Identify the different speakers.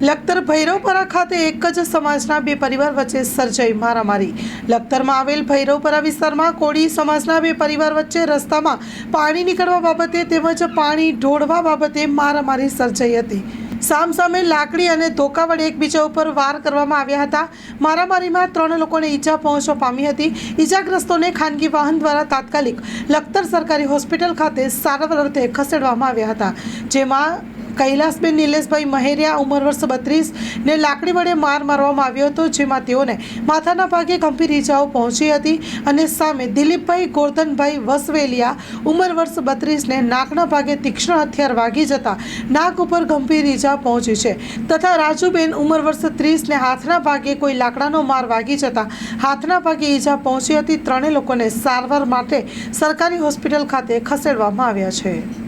Speaker 1: લખતર ભૈરવપરા ખાતે એક જ સમાજના બે પરિવાર વચ્ચે સર્જાઈ મારામારી. લખતરમાં આવેલ ભૈરવપરા વિસ્તારમાં કોળી સમાજના બે પરિવાર વચ્ચે રસ્તામાં પાણી નીકળવા બાબતે તેમજ પાણી ઢોળવા બાબતે મારામારી સર્જાઈ હતી. સામસામે લાકડી અને ધોકા વડે એકબીજા ઉપર વાર કરવામાં આવ્યા હતા. મારામારીમાં ત્રણ લોકોને ઈજા પહોંચવા પામી હતી. ઈજાગ્રસ્તોને ખાનગી વાહન દ્વારા તાત્કાલિક લખતર સરકારી હોસ્પિટલ ખાતે સારવાર અર્થે ખસેડવામાં આવ્યા હતા. જેમાં કૈલાસબેન નિલેશભાઈ મહેરિયા ઉંમર વર્ષ બત્રીસ ને લાકડી વડે માર મારવામાં આવ્યો હતો, જેમાં તેઓને માથાના ભાગે ગંભીર ઈજાઓ પહોંચી હતી અને સામે દિલીપભાઈ ગોરધનભાઈ વસવેલિયા ઉંમર વર્ષ બત્રીસને નાકના ભાગે તીક્ષ્ણ હથિયાર વાગી જતા નાક ઉપર ગંભીર ઈજા પહોંચી છે. તથા રાજુબેન ઉંમર વર્ષ ત્રીસને હાથના ભાગે કોઈ લાકડાનો માર વાગી જતા હાથના ભાગે ઈજા પહોંચી હતી ત્રણેય લોકોને સારવાર માટે સરકારી હોસ્પિટલ ખાતે ખસેડવામાં આવ્યા છે.